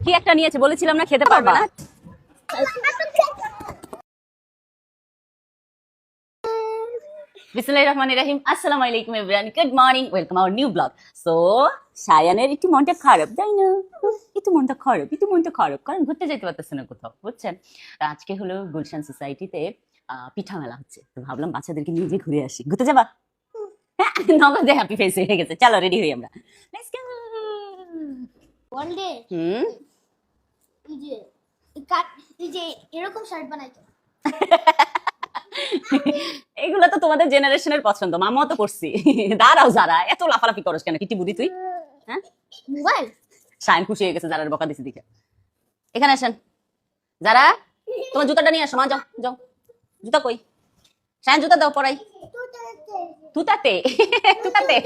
কি একটা নিয়েছে? বলেছিলাম না খেতে পারবে না। বিসমিল্লাহির রহমানির রহিম। আসসালামু আলাইকুম everyone good morning welcome our new blog so সায়ানের একটু মনটা খারাপ তাই না? একটু মনটা খারাপ একটু মনটা খারাপ। কারণ ঘুরতে যেতে পারতেছে না কোথাও বুঝছেন? আজকে হলো গুলশান সোসাইটিতে পিঠা মেলা হচ্ছে। তো ভাবলাম বাচ্চাদেরকে নিয়ে ঘুরে আসি। ঘুরতে যাবা? হ্যাঁ, নগদে হ্যাপি ফেস হয়ে গেছে। চলো রেডি হই আমরা। Let's go one day hmm? এই যে কাট- যে এরকম শার্ট বানাইতো। এগুলো তো তোমাদের জেনারেশনের পছন্দ মামাও তো করছি দাঁড়াও যারা এত লাফালাফি করস কেন? কিটি তুই? হ্যাঁ? মোবাইল? খুশি হয়ে গেছে যারা বকা দিছি দিকে এখানে আসেন। যারা? তোমার জুতাটা নিয়ে আসো মা যাও যাও। জুতা কই? সায়ন জুতা দাও পরাই। তুতাতে তুতাতে।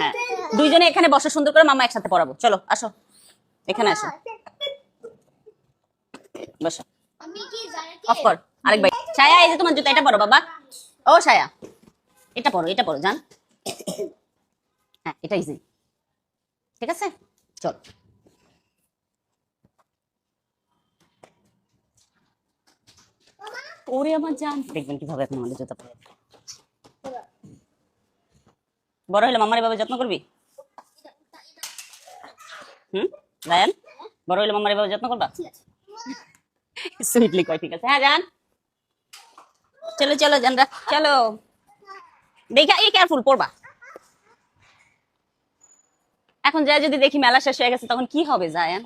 হ্যাঁ দুইজনে এখানে বসে সুন্দর করে মামা একসাথে পড়াবো চলো আসো। এখানে আসো। বসো। আমি অফ কর আরেক ভাই। ছায়া এই যে তোমার জুতা এটা পরো বাবা। ও ছায়া। এটা পরো এটা পরো জান। হ্যাঁ এটা ইজি ঠিক আছে? চল। ওরে আমার জান। দেখবেন কীভাবে এখন আমাদের জুতা পরে। বড় হলে মামার এভাবে যত্ন করবি? হুম? রায়ান? বড় হলে মামার এভাবে যত্ন করবা? সুইটলি কয় ঠিক আছে। হ্যাঁ যান চলো চলো জানরা। চলো। দেখা এই কেয়ারফুল পড়বা। এখন যা যদি দেখি মেলা শেষ হয়ে গেছে তখন কি হবে জায়ান?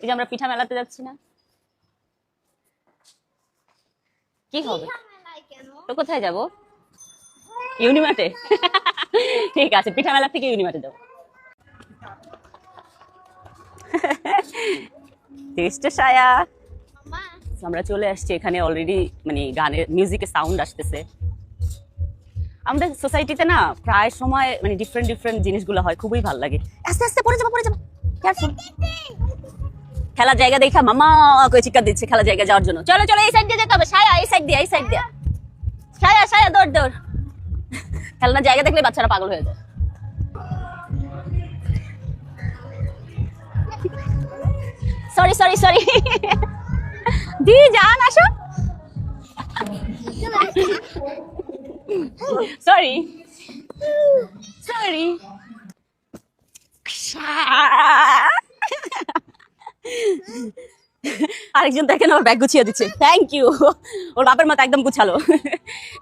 এই যে আমরা পিঠা মেলাতে যাচ্ছি না। কি হবে? তো কোথায় যাব? ইউনিমার্টে। ঠিক আছে পিঠা মেলা থেকে ইউনিমার্টে যাব। টেস্টে সায়া। আমরা চলে আসছি এখানে অলরেডি মানে গানের মিউজিকের সাউন্ড আসতেছে। আমাদের সোসাইটিতে না, প্রায় সময় মানে ডিফারেন্ট ডিফারেন্ট জিনিসগুলো হয়, খুবই ভালো লাগে। আস্তে আস্তে, পড়ে যাব পড়ে যাব। খেলার জায়গা দেখা, মামা কই চিৎকার দিচ্ছে খেলার জায়গা যাওয়ার জন্য। চলো চলো, এই সাইড দিয়ে যেতে হবে। সায়া, এই সাইড দিয়ে, এই সাইড দিয়ে। সায়া সায়া, দৌড় দৌড়। খেলনার জায়গা দেখলে বাচ্চারা পাগল হয়ে যায়। সরি সরি সরি দি যান আসো। সরি সরি আরেকজন দেখেন আমার ব্যাগ গুছিয়ে দিচ্ছে। থ্যাংক ইউ ওর বাপের মতো একদম গুছালো।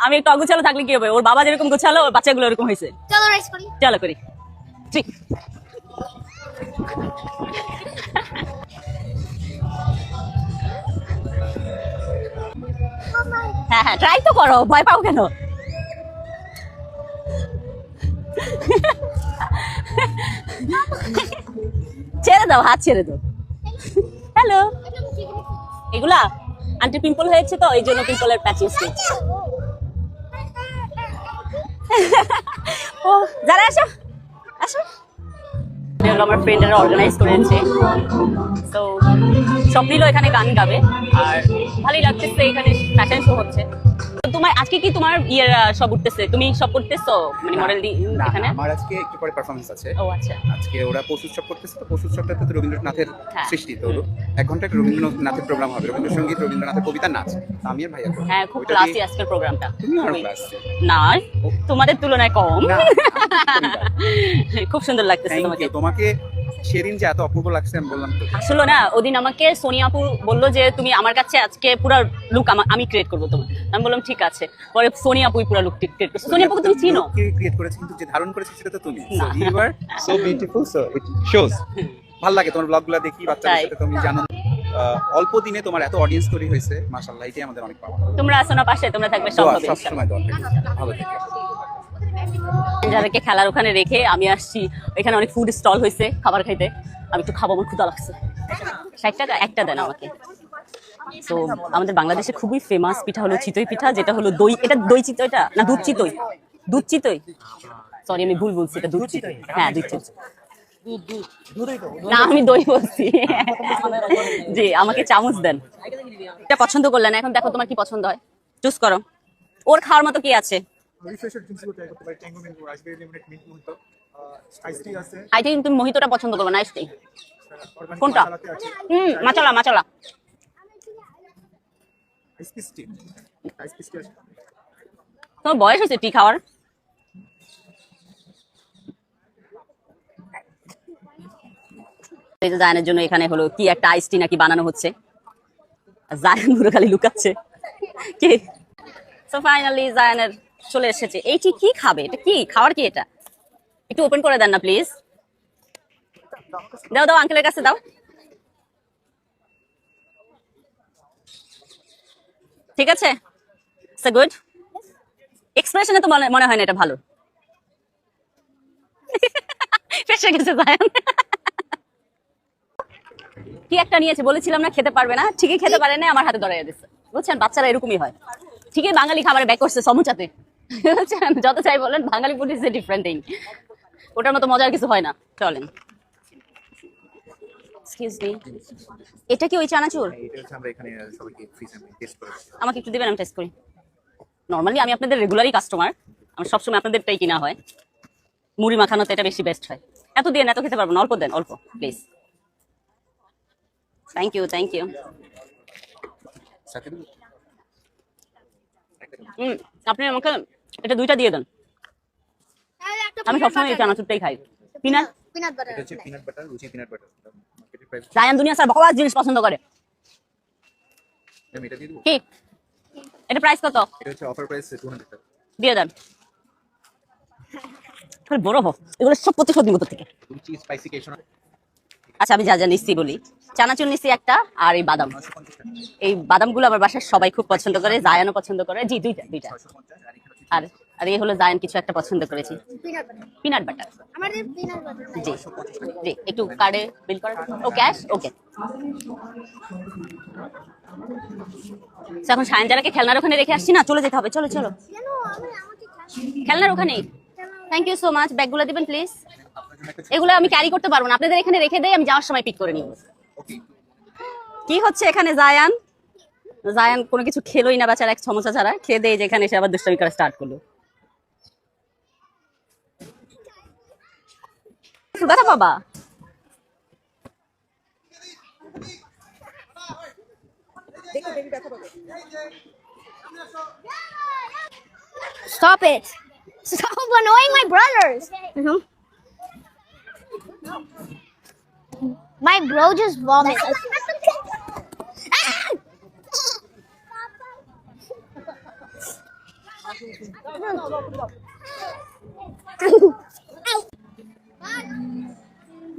আমি একটু অগুছালো থাকলে কি হবে? ওর বাবা যেরকম গুছালো ওর বাচ্চাগুলো এরকম হয়েছে। চলো রাইস করি। চলো করি। ঠিক হ্যাঁ হ্যাঁ ট্রাই তো করো, ভয় পাও কেন? ছেড়ে দাও, হাত ছেড়ে দাও। হ্যালো। এগুলা? আন্টি পিম্পল হয়েছে তো, এই জন্য পিম্পলের প্যাচ ইউজ করছি ও, যারা আসো আসো। আমার ফ্রেন্ডরা অর্গানাইজ করেছে। তো স্বপ্নিলও এখানে গান গাবে আর ভালোই লাগতেছে এখানে ফ্যাশন শো হচ্ছে। তোমার আজকে কি তোমার আহ, সব উঠতেছে? তুমি সব করতেছো? মানে মডেল দি এখানে? আমার আজকে একটু পরে পারফরমেন্স আছে। ও আচ্ছা। আজকে ওরা পশু উৎসব করতেছে তো পশু তো রবীন্দ্রনাথের হ্যাঁ। সৃষ্টি তো এক ঘণ্টা রবীন্দ্রনাথের প্রোগ্রাম হবে। রবীন্দ্রসঙ্গীত রবীন্দ্রনাথের কবিতা নাচ। আমি আর ভাইয়া হ্যাঁ খুব ক্লাসি আজকের প্রোগ্রামটা তুমি আর ক্লাস না তোমাদের তুলনায় কম। খুব সুন্দর। লাগতেছে তোমাকে। তোমাকে সেদিন যে এত অপূর্ব লাগছে আমি বললাম তো। আসলে না ওদিন আমাকে সোনিয়া আপু বলল যে তুমি আমার কাছে আজকে পুরো লুক আমি ক্রিয়েট করব তোমার। আমি বললাম ঠিক আছে। পরে সোনিয়া আপুই পুরো লুক ক্রিয়েট করছে। সোনিয়া আপুকে তুমি চিনো? ক্রিয়েট করেছে কিন্তু যে ধারণ করেছে সেটা তো তুমি। You are so beautiful so it shows ভালো লাগে তোমার ব্লগগুলো দেখি বাচ্চাদের সাথে তুমি জানো। অল্প দিনে তোমার এত অডিয়েন্স তৈরি হয়েছে মাশাআল্লাহ এটাই আমাদের অনেক পাওয়া। তোমরা আসো না পাশে তোমরা থাকবে সব হবে ইনশাআল্লাহ। সবসময় দোয়া থাকবে। যাদেরকে খেলার ওখানে রেখে আমি আসছি এখানে অনেক ফুড স্টল হয়েছে খাবার খাইতে। আমি একটু খাব আমার ক্ষুধা লাগছে। ষাট টাকা একটা দেন আমাকে। তো আমাদের বাংলাদেশে খুবই ফেমাস পিঠা হলো চিতই পিঠা যেটা হলো দই। এটা দই চিতইটা না দুধ চিতই? দুধ চিতই? সরি আমি ভুল বলছি এটা দুধ চিতই? হ্যাঁ দুধ চিতই। না আমি দই বলছি। জি আমাকে চামচ দেন। এটা পছন্দ করলেন এখন দেখো তোমার কি পছন্দ হয়। চুজ করো। ওর খাওয়ার মতো কি আছে? রিফ্রেশার ড্রিঙ্কসগুলো ট্রাই করতে পারি Tango mango raspberry limited milk মুহূর্ত স্পাইসি আছে। আই থিঙ্ক তুমি মোহিতটা পছন্দ করবে না আইসটাই কোনটা? হুম মাচলা মাচলা আইস আইস তোমার বয়স হয়েছে টি খাওয়ার? জায়ানের জন্য এখানে হলো কি একটা আইস টি নাকি বানানো হচ্ছে। জায়ান পুরো খালি লুকাচ্ছে। কি? সো ফাইনালি জায়ানের চলে এসেছে। এইটি কি খাবে? এটা কি? খাওয়ার কি এটা? একটু ওপেন করে দেন না প্লিজ দাও দাও আঙ্কেলের কাছে দাও। ঠিক আছে? গুড এক্সপ্রেশনে তো মনে হয় না এটা ভালো। কি একটা নিয়েছে? বলেছিলাম না, খেতে পারবে না। ঠিকই খেতে পারে না আমার হাতে ধরাই দিচ্ছে বুঝছেন? বাচ্চারা এরকমই হয়। ঠিকই বাঙালি খাবারে ব্যাক করছে সমুচাতে। যত চাই বলেন Bangali food is a different thing ওটার মতো মজার কিছু হয় না। চলেন। এটা কি ওই চানাচুর? করেছি আমাকে একটু দিবেন আমি টেস্ট করি। নর্মালি আমি আপনাদের রেগুলারই কাস্টমার আমার সবসময় আপনাদেরটাই কিনা হয়। মুড়ি মাখানোতে এটা বেশি বেস্ট হয়। এত দিয়ে এত খেতে পারব না অল্প দেন অল্প please thank you thank you আপনি আমাকে এটা দুইটা দিয়ে দেন। আমি সবসময় এই চানাচুরটাই খাই। পিনাট পিনাট বাটার এটা হচ্ছে peanut butter Ruchi peanut butter মার্কেটের প্রাইস জায়ান দুনিয়া স্যার বকবাস জিনিস পছন্দ করে। আমি এটা দিয়ে দেবো? কি? এটা প্রাইস কত? এটা হচ্ছে অফার প্রাইস টু হান্ড্রেড টাকা। দিয়ে দেন। তাহলে বড় হোক এগুলো সব প্রতিশোধ নিব তোর থেকে। রুচি স্পাইসি কেশন আচ্ছা আমি যা যা নিচ্ছি বলি। চানাচুর নিচ্ছি একটা আর এই বাদাম। এই বাদামগুলো আমার বাসায় সবাই খুব পছন্দ করে জায়ানও পছন্দ করে। জি দুইটা দুইটা। আর আর এই হলো জায়ান কিছু একটা পছন্দ করেছি। পিনাট বাটার আমাদের পিনাট বাটার জি। জি একটু কার্ডে বিল করে ও ক্যাশ ওকে এখন সায়নজারাকে খেলনার ওখানে রেখে আসছি না? চলে যেতে হবে। চলো চলো। কেন? আমি আমাকে খেলনার ওখানে? থ্যাংক ইউ সো মাচ ব্যাগগুলো দিবেন প্লিজ এগুলো আমি ক্যারি করতে পারব না। আপনাদের এখানে রেখে দেই আমি যাওয়ার সময় পিক করে নিব। ওকে কি হচ্ছে এখানে জায়ান? জায়ান কোনো কিছু খেলোই না বাচ্চারা এক সমস্যা ছাড়া খেয়ে দিয়ে যেখানে এসে আবার দুষ্টামি করা স্টার্ট করল ব্যথা বাবা Stop it! Stop annoying my brothers! My bro just vomited.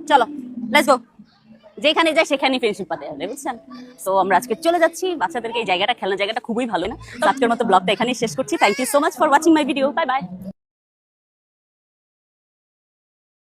চলো লেটস গো যেখানে যাই সেখানে ফ্রেন্ডশিপ পাতে হবে বুঝছেন? তো আমরা আজকে চলে যাচ্ছি, বাচ্চাদেরকে এই জায়গাটা খেলার জায়গাটা খুবই ভালো না। আজকের মতো ব্লগটা এখানেই শেষ করছি। Thank you so much for watching my video bye bye